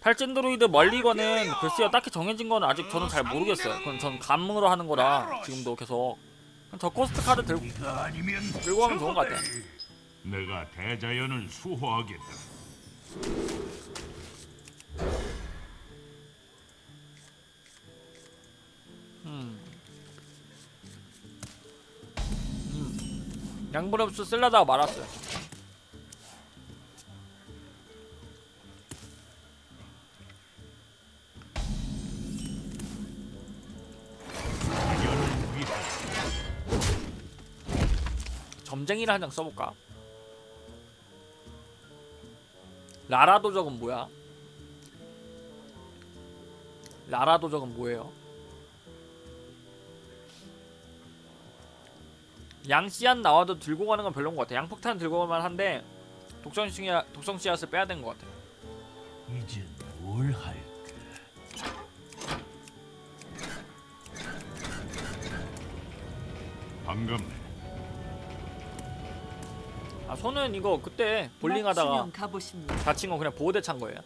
탈진 드로이드 멀리건은 글쎄요 딱히 정해진 건 아직 저는 잘 모르겠어요. 그건 전 감으로 하는 거라 지금도 계속 저 코스트 카드 들고 들고 가면 좋은 것 같아. 내가 대자연을 수호하겠다. 양분업수 쓸라다가 말았어요. 점쟁이를 한 장 써볼까? 라라 도적은 뭐야? 라라 도적은 뭐예요? 양씨앗 나와도 들고 가는 건 별로인 것 같아. 양폭탄 들고 갈만 한데 독성 씨앗 독성 씨앗을 빼야 되는 것 같아. 이제 뭘 할까? 반갑네. 아 손은 이거 그때 볼링하다가 맞추면 가보십니다. 다친 거 그냥 보호대 찬 거예요.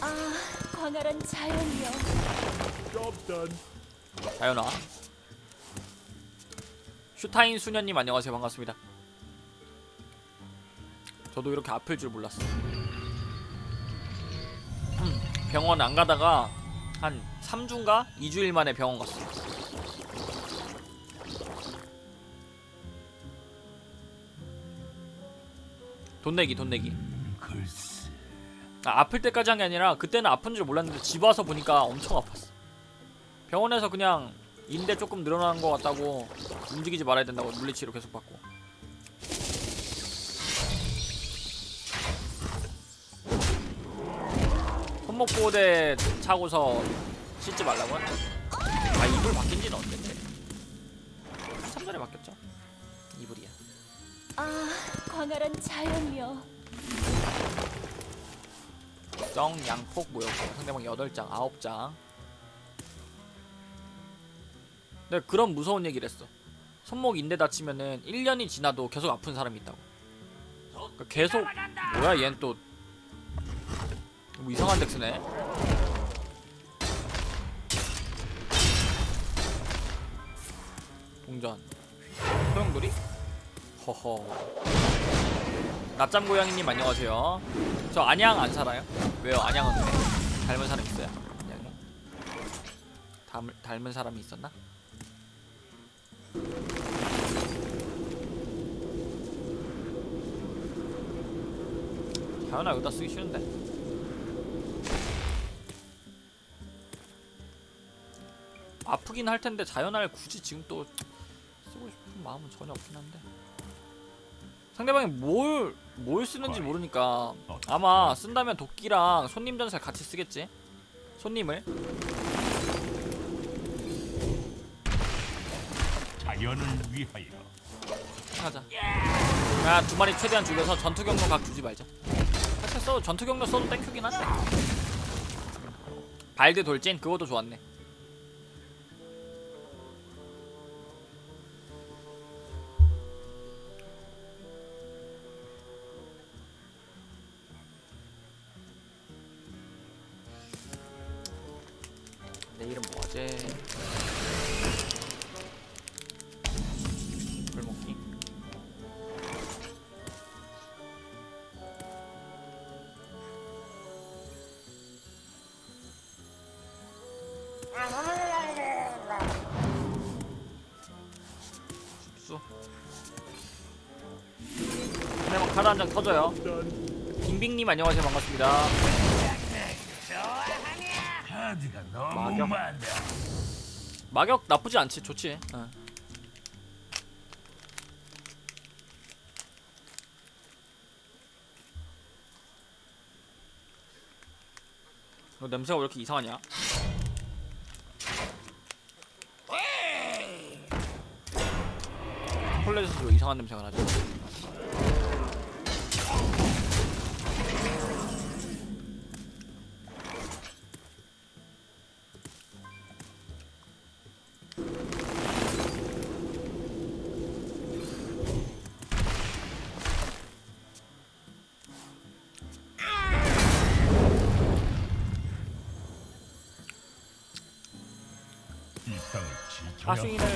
아, 광활한 자연이여. 자연아. 슈타인 수녀님 안녕하세요 반갑습니다. 저도 이렇게 아플 줄 몰랐어요. 음, 병원 안 가다가 한 3주인가 2주일 만에 병원 갔어요. 돈 내기 돈 내기. 글쎄, 아, 아플 때까지 한 게 아니라 그때는 아픈 줄 몰랐는데 집 와서 보니까 엄청 아팠어. 병원에서 그냥 인대 조금 늘어나는 것 같다고 움직이지 말아야 된다고 물리치료 계속 받고. 손목 보호대 차고서 씻지 말라고? 아 이불 바뀐 지는 언젠데? 한참 전에 바뀌었죠? 이불이야. 아, 광활한 자연이여. 정 양폭 모였고 상대방 8장 9장. 근데 그런 무서운 얘기를 했어. 손목 인대 다치면은 1년이 지나도 계속 아픈 사람이 있다고. 그러니까 계속 뭐야 얜 또. 뭐 이상한 덱 쓰네. 동전. 소용돌이? 허허 낮잠 고양이님 안녕하세요 저 안양 안 살아요? 왜요? 안양은 왜? 닮은 사람 있어요? 안양에? 닮, 닮은 사람이 있었나? 자연아 여기다 쓰기 쉬운데 아프긴 할 텐데 자연아를 굳이 지금 또 쓰고 싶은 마음은 전혀 없긴 한데 상대방이 뭘, 뭘 쓰는지 모르니까 아마 쓴다면 도끼랑 손님 전설 같이 쓰겠지? 손님을? 자연을 위하여. 하자. 야두 마리 최대한 죽여서 전투 경로 각 주지 말자. 사실 써 전투 경로 써도 땡큐긴 한데. 발드 돌진? 그것도 좋았네 카드 한장 터져요 빙빙님 안녕하세요 반갑습니다. 많아. 마격 나쁘지 않지 좋지 응. 너 냄새가 왜 이렇게 이상하냐? 콜렛에서 왜 이상한 냄새가 나지? 가승이를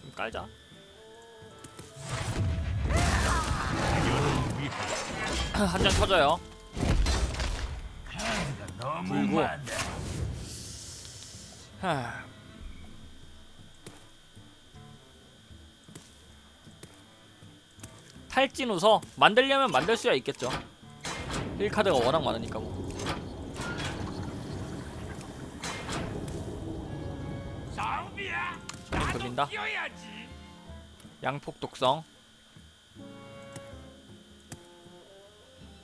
좀 깔자. 한 장 쳐져요. 불고. 하. 탈진 우서 만들려면 만들 수야 있겠죠. 1카드가 워낙 많으니까 뭐. 손님 돌린다. 양폭 독성.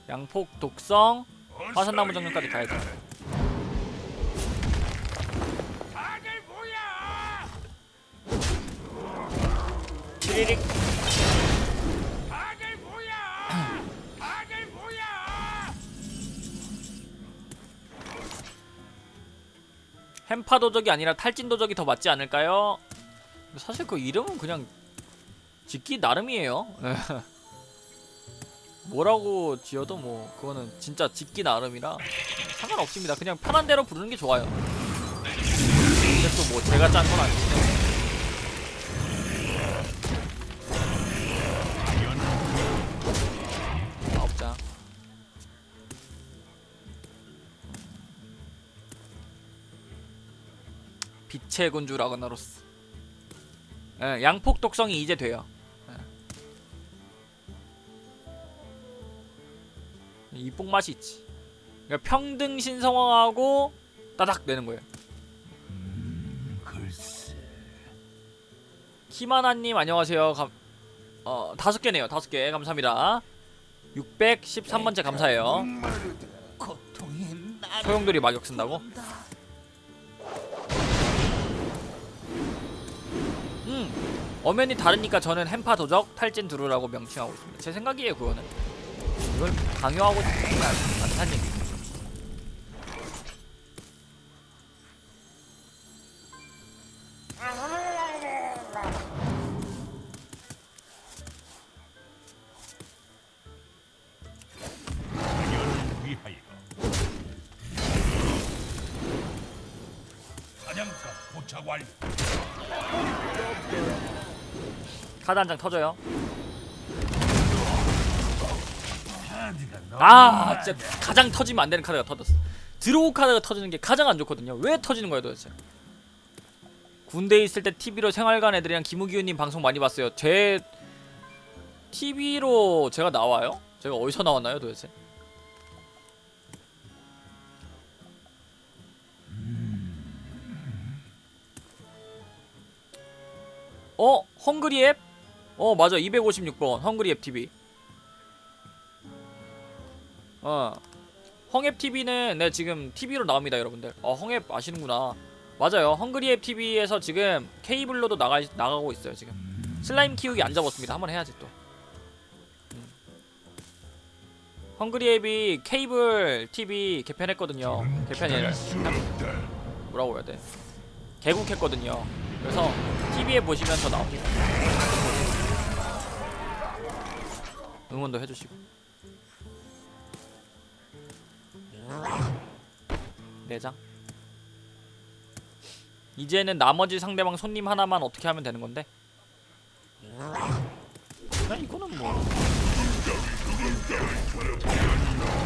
양폭 독성. 화산나무 정령까지 가야죠. 뭐야? 치리릭. 햄파 도적이 아니라 탈진 도적이 더 맞지 않을까요? 사실 그 이름은 그냥 짓기 나름이에요. 예. 뭐라고 지어도 뭐 그거는 진짜 짓기 나름이라 상관없습니다. 그냥 편한 대로 부르는 게 좋아요. 근데 또 뭐 제가 짠 건 아니고 아 빛의 군주 라그나로스. 예, 양폭 독성이 이제 돼요. 예. 이 뽕맛이 있지. 그러니까 평등 신성화하고 따닥 내는 거예요. 글쎄. 키마나님 안녕하세요. 감, 어 다섯 개네요. 다섯 개 감사합니다. 613번째 감사해요. 소용돌이 마격 쓴다고? 엄연히 다르니까 저는 햄파 도적 탈진 두루라고 명칭하고 있습니다. 제 생각이에요 그거는. 이걸 강요하고 싶지 않- 않다는 얘기. 포착 완료. 카드 한 장 터져요. 너무 아 많아. 진짜 가장 터지면 안 되는 카드가 터졌어. 드로우 카드가 터지는 게 가장 안 좋거든요. 왜 터지는 거예요 도대체? 군대에 있을 때 TV로 생활관 애들이랑 김우기훈님 방송 많이 봤어요. 제 TV로 제가 나와요? 제가 어디서 나왔나요 도대체? 어? 헝그리 앱? 어 맞아. 256번. 헝그리 앱 TV 어. 헝앱 TV는 네 지금 TV로 나옵니다 여러분들. 어 헝앱 아시는구나. 맞아요. 헝그리 앱 TV에서 지금 케이블로도 나가 나가고 있어요 지금. 슬라임 키우기 안 접었습니다. 한번 해야지 또. 음. 헝그리 앱이 케이블 TV 개편했거든요. 개편이 뭐라고 해야 돼? 개국했거든요 그래서 TV에 보시면 더 나옵니다 응원도 해주시고. 내장. 이제는 나머지 상대방 손님 하나만 어떻게 하면 되는 건데? 그냥 이거는 뭐.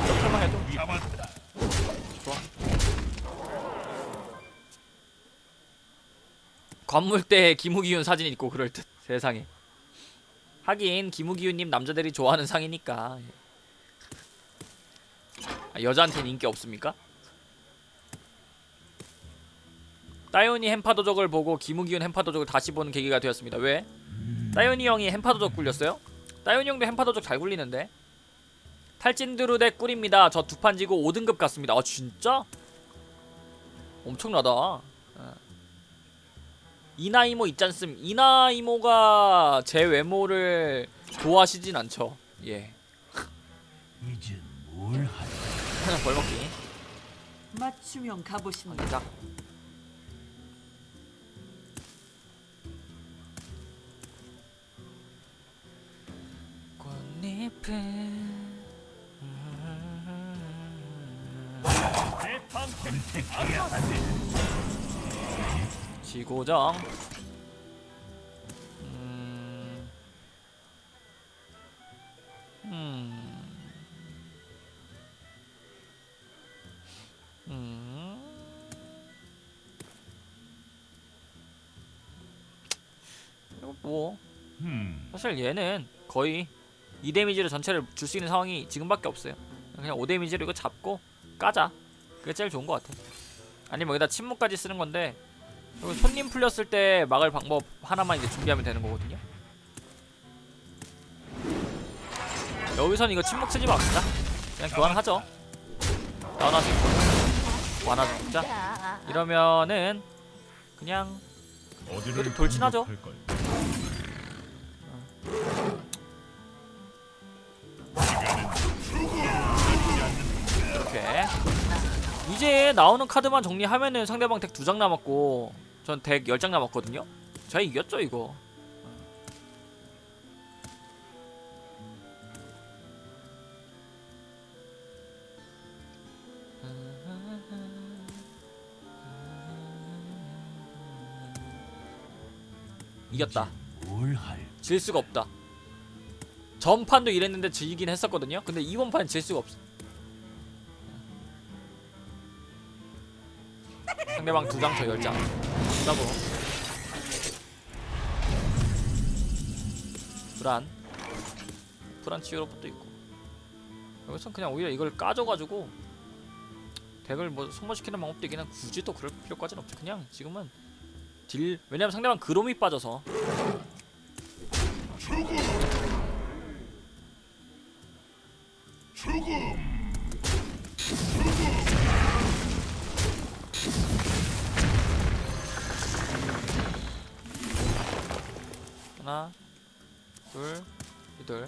이렇게만 해도 관물대에 김우기훈 사진 있고 그럴 듯 세상에 하긴 김우기훈님 남자들이 좋아하는 상이니까 아, 여자한테는 인기 없습니까? 따윤이 햄파도적을 보고 김우기훈 햄파도적을 다시 보는 계기가 되었습니다. 왜? 따윤이 형이 햄파도적 굴렸어요? 따윤이 형도 햄파도적 잘 굴리는데 탈진드루 대 꿀입니다. 저 두 판 지고 5등급 갔습니다. 아 진짜? 엄청나다. 예. 이나이모 있잖음. 이나이모가 제 외모를 좋아하시진 않죠. 예. 이제 뭘 하지? 벌먹기. 맞춤형 가보십니다. 자. 꽃잎은 선택해야 하네. 지고정. 음... 음... 음... 이거 뭐? 사실 얘는 거의 2데미지를 전체를 줄 수 있는 상황이 지금밖에 없어요. 그냥 5데미지로 이거 잡고 까자. 그게 제일 좋은 것 같아. 아니면 여기다 침묵까지 쓰는 건데 이거 손님 풀렸을 때 막을 방법 하나만 이제 준비하면 되는 거거든요. 여기선 이거 침묵 쓰지 맙시다. 그냥 교환하죠. 나와나서 완화 죽자. 이러면은 그냥 돌진하죠. 이제 나오는 카드만 정리하면은 상대방 덱 두 장 남았고 전 덱 10장 남았거든요? 제가 이겼죠 이거. 이겼다? 질 수가 없다. 전판도 이랬는데 지긴 했었거든요? 근데 이번 판은 질 수가 없어 상대방 두 장 저 열 장 싸고 불안. 불안 치유로부터 있고. 여기선 그냥 오히려 이걸 까줘가지고 덱을 뭐 소모시키는 방법도 있긴 한 굳이 또 그럴 필요까지는 없지. 그냥 지금은 딜. 왜냐면 상대방 그롬이 빠져서 하나 둘 이둘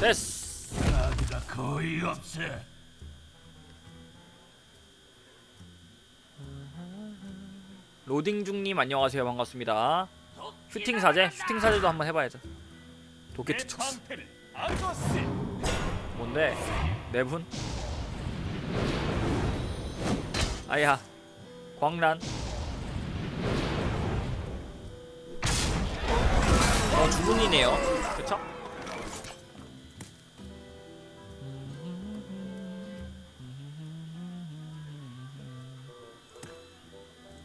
됐어. 거의 없어. 로딩 중님 안녕하세요. 반갑습니다. 슈팅 사제? 슈팅 사제도 한번 해봐야죠. 도끼 내 투척스. 뭔데? 네분? 아야 광란 어 주문이네요. 그쵸?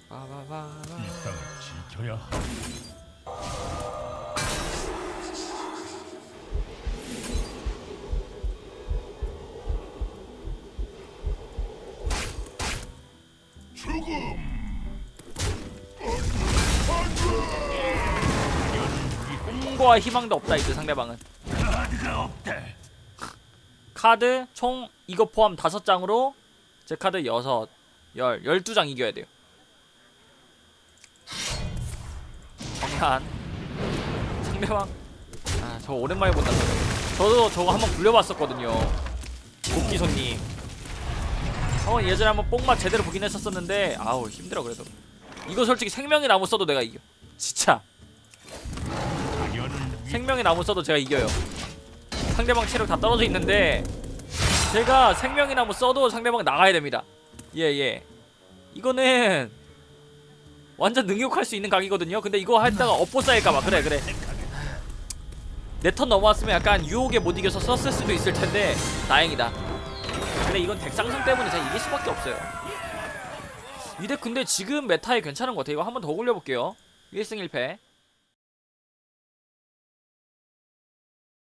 이 땅을 지켜야 하. 꿈과 희망도 없다 이제 상대방은. 카드 총 이거 포함 다섯 장으로 제 카드 여섯 열 열두 장 이겨야 돼요. 정한. 상대방. 아 저 오랜만에 본다. 저도 저거 한번 굴려봤었거든요. 복귀 손님. 어 예전에 한번 뽕맛 제대로 보긴 했었었는데 아우 힘들어 그래도. 이거 솔직히 생명의 나무 써도 내가 이겨. 진짜 생명의 나무 써도 제가 이겨요. 상대방 체력 다 떨어져 있는데 제가 생명의 나무 써도 상대방 나가야 됩니다. 예 예. 이거는 완전 능욕할 수 있는 각이거든요. 근데 이거 했다가 업보 쌓일까봐 그래 그래. 내 턴 넘어왔으면 약간 유혹에 못 이겨서 썼을 수도 있을 텐데 다행이다. 근데 이건 덱 상승 때문에 제가 이길 수밖에 없어요. 이덱 근데 지금 메타에 괜찮은 것 같아요. 이거 한 번 더 굴려볼게요. 1승 1패.